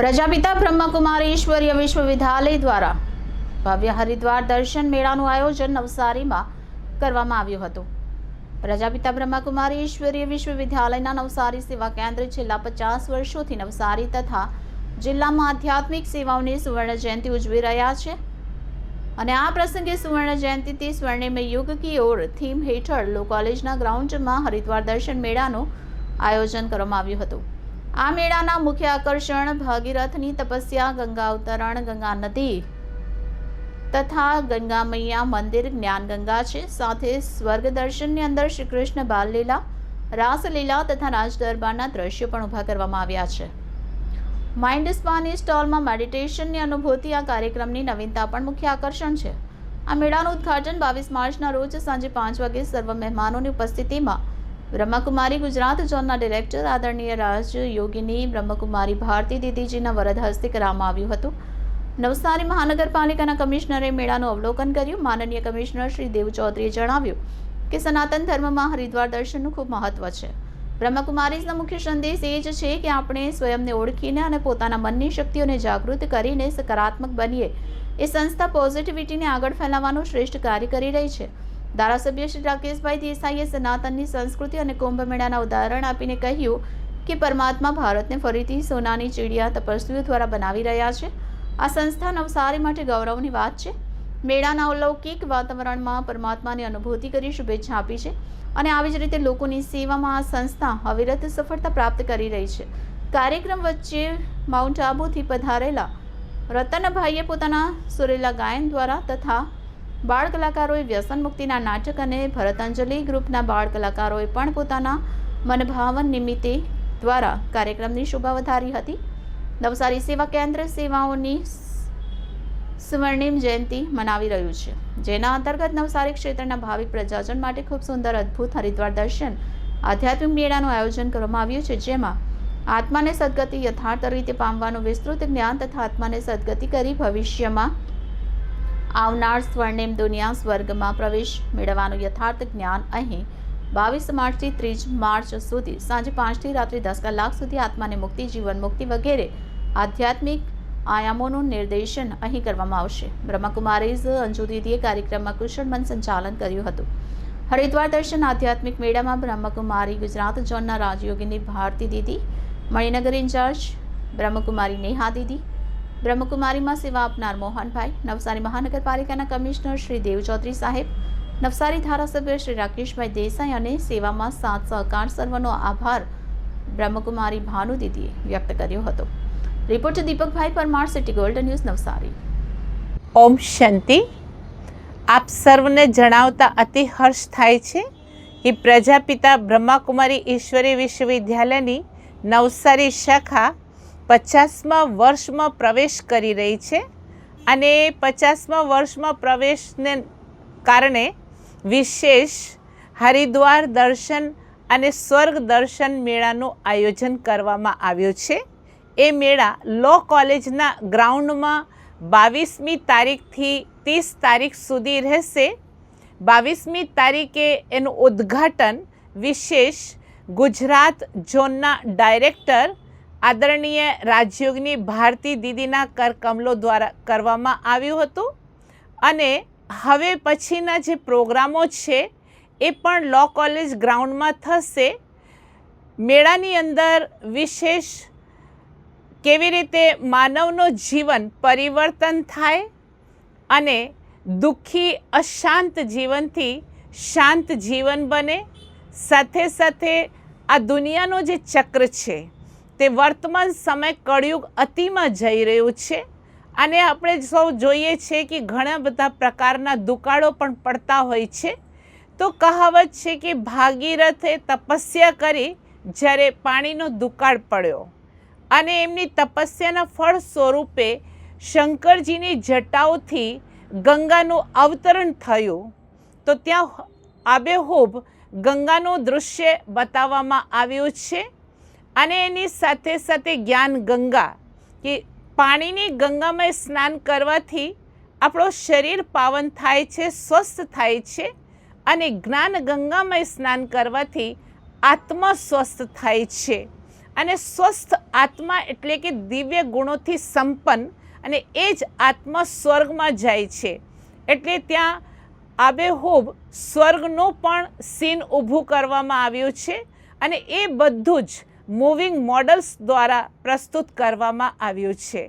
પ્રજાપિતા બ્રહ્મકુમારી વિશ્વવિદ્યાલય દ્વારા ભવ્ય હરિદ્વાર દર્શન મેળાનું આયોજન નવસારીમાં કરવામાં આવ્યું હતું. પ્રજાપિતા બ્રહ્મકુમારી ઈશ્વરીય વિશ્વવિદ્યાલયના નવસારી સેવા કેન્દ્ર છેલ્લા પચાસ વર્ષોથી નવસારી તથા જિલ્લામાં આધ્યાત્મિક સેવાઓની સુવર્ણ જયંતિ ઉજવી રહ્યા છે. અને આ પ્રસંગે સુવર્ણ જયંતિથી સ્વર્ણિમય યુગ કી ઓર થીમ હેઠળ લો કોલેજના ગ્રાઉન્ડમાં હરિદ્વાર દર્શન મેળાનું આયોજન કરવામાં આવ્યું હતું. આ મેળાના મુખ્ય આકર્ષણ ભાગીરથની તપસ્યા, ગંગા અવતરણ, ગંગા નદી તથા ગંગા મૈયા મંદિર જ્ઞાન ગંગા છે. સાથે સ્વર્ગ દર્શનની અંદર શ્રી કૃષ્ણ બાલલીલા, રાસલીલા તથા રાજદરબારના દ્રશ્યો પણ ઊભા કરવામાં આવ્યા છે. માઇન્ડ સ્પાની સ્ટોલમાં મેડિટેશનની અનુભૂતિ, આ કાર્યક્રમની નવીનતા પણ મુખ્ય આકર્ષણ છે. આ મેળાનું ઉદ્ઘાટન બાવીસ માર્ચના રોજ સાંજે પાંચ વાગે સર્વ મહેમાનોની ઉપસ્થિતિમાં બ્રહ્મકુમારી ગુજરાત, ઝોનના ડિરેક્ટર, આદરણીય રાજ યોગીની બ્રહ્મકુમારી ભારતી દીદીજીના વરદ હસ્તે કરવામાં આવ્યું હતું. નવસારી મહાનગરપાલિકાના કમિશનરે મેળાનું અવલોકન કર્યું. માનનીય કમિશનર શ્રી દેવ ચૌધરીએ જણાવ્યું કે સનાતન ધર્મમાં હરિદ્વાર દર્શનનું ખૂબ મહત્વ છે. બ્રહ્મકુમારીઝનો મુખ્ય સંદેશ એ જ છે કે આપણે સ્વયંને ઓળખીને અને પોતાના મનની શક્તિઓને જાગૃત કરીને સકારાત્મક બનીએ. એ સંસ્થા પોઝિટિવિટીને આગળ ફેલાવવાનું શ્રેષ્ઠ કાર્ય કરી રહી છે. ધારાસભ્ય શ્રી રાકેશભાઈ દેસાઈએ સનાતનની સંસ્કૃતિ અને કુંભ મેળાના ઉદાહરણ આપીને કહ્યું કે પરમાત્મા ભારતને ફરીથી સોનાની ચીડિયા તપસ્વીઓ દ્વારા બનાવી રહ્યા છે. આ સંસ્થા નવસારી માટે ગૌરવની વાત છે. મેળાના અલૌકિક વાતાવરણમાં પરમાત્માની અનુભૂતિ કરી શુભેચ્છા આપી છે અને આવી જ રીતે લોકોની સેવામાં આ સંસ્થા અવિરત સફળતા પ્રાપ્ત કરી રહી છે. કાર્યક્રમ વચ્ચે માઉન્ટ આબુથી પધારેલા રતનભાઈએ પોતાના સુરેલા ગાયન દ્વારા તથા બાળ કલાકારોએ વ્યસન મુક્તિના નાટક અને ભરતાંજલિ ગ્રુપના બાળ કલાકારોએ પણ પોતાના મનભાવન નિમિત્તે દ્વારા કાર્યક્રમની શોભા વધારી હતી. નવસારી સેવા કેન્દ્ર સેવાઓની સ્વર્ણિમ જયંતિ મનાવી રહ્યું છે. જેના અંતર્ગત નવસારી ક્ષેત્રના ભાવિક પ્રજાજન માટે ખૂબ સુંદર, અદ્ભુત હરિદ્વાર દર્શન, આધ્યાત્મિક મેળાનું આયોજન કરવામાં આવ્યું છે, જેમાં આત્માને સદગતિ યથાર્થ રીતે પામવાનું વિસ્તૃત જ્ઞાન તથા આત્માને સદગતિ કરી ભવિષ્યમાં આવનાર સ્વર્ણિમ દુનિયા સ્વર્ગમાં પ્રવેશ મેળવવાનું યથાર્થ જ્ઞાન અહીં બાવીસ માર્ચથી ત્રીસ માર્ચ સુધી સાંજે પાંચથી રાત્રે દસ કલાક સુધી આત્માને મુક્તિ, જીવન મુક્તિ વગેરે આધ્યાત્મિક આયામોનું નિર્દેશન અહીં કરવામાં આવશે. બ્રહ્મકુમારીઝ અંજુ દીદીએ કાર્યક્રમમાં કુશળ મન સંચાલન કર્યું હતું. હરિદ્વાર દર્શન આધ્યાત્મિક મેળામાં બ્રહ્મકુમારી ગુજરાત ઝોનના રાજયોગીની ભારતી દીદી, મણિનગર ઇન્ચાર્જ, બ્રહ્મકુમારી નેહા દીદી બ્રહ્મકુમારીમાં સેવા આપનાર મોહનભાઈ, નવસારી મહાનગરપાલિકાના કમિશનર શ્રી દેવ ચૌધરી સાહેબ, નવસારી ધારાસભ્ય શ્રી રાકેશભાઈ દેસાઈ અને સેવામાં સાથ સહકાર સર્વનો આભાર બ્રહ્મકુમારી ભાનુ દીદીએ વ્યક્ત કર્યો હતો. Reporter Deepakbhai Parmar, city gold news, Navsari. Om Shanti. આપ સર્વને જણાવતા અતિ હર્ષ થાય છે કે પ્રજાપિતા બ્રહ્માકુમારી ઈશ્વરી વિશ્વવિદ્યાલયની નવસારી શાખા પચાસમા વર્ષમાં પ્રવેશ કરી રહી છે અને પચાસમાં વર્ષમાં પ્રવેશને કારણે વિશેષ હરિદ્વાર દર્શન અને સ્વર્ગ દર્શન મેળાનું આયોજન કરવામાં આવ્યું છે. એ મેળા લો કોલેજના ગ્રાઉન્ડમાં બાવીસમી તારીખથી ત્રીસ તારીખ સુધી રહેશે. બાવીસમી તારીખે એનું ઉદ્ઘાટન વિશેષ ગુજરાત ઝોનના ડાયરેક્ટર આદરણીય રાજયોગની ભારતી દીદીના કરકમલો દ્વારા કરવામાં આવ્યું હતું. અને હવે પછીના જે પ્રોગ્રામો છે, એ પણ લો કોલેજ ગ્રાઉન્ડમાં થશે. મેળાની અંદર વિશેષ કેવી રીતે માનવનું જીવન પરિવર્તન થાય અને દુઃખી, અશાંત જીવનથી શાંત જીવન બને, સાથે સાથે આ દુનિયાનું જે ચક્ર છે તે વર્તમાન સમય કળિયુગ અતિમાં જઈ રહ્યું છે. અને આપણે સૌ જોઈએ છીએ કે ઘણા બધા પ્રકારના દુકાળો પણ પડતા હોય છે. તો કહાવત છે કે ભાગીરથે તપસ્યા કરી જ્યારે પાણીનો દુકાળ પડ્યો. અને એમની તપસ્યાના ફળ સ્વરૂપે શંકરજીની જટાઓથી ગંગાનું અવતરણ થયું. તો ત્યાં આબેહૂબ ગંગાનું દૃશ્ય બતાવવામાં આવ્યું છે. અને એની સાથે સાથે જ્ઞાન ગંગા, કે પાણીની ગંગામાં સ્નાન કરવાથી આપણું શરીર પાવન થાય છે, સ્વસ્થ થાય છે અને જ્ઞાન ગંગામાં સ્નાન કરવાથી આત્મા સ્વસ્થ થાય છે. અને સ્વસ્થ આત્મા એટલે કે દિવ્ય ગુણોથી સંપન્ન અને એ જ આત્મા સ્વર્ગમાં જાય છે. એટલે ત્યાં આબેહૂબ સ્વર્ગનું પણ સીન ઊભું કરવામાં આવ્યું છે અને એ બધું જ મૂવિંગ મોડલ્સ દ્વારા પ્રસ્તુત કરવામાં આવ્યું છે.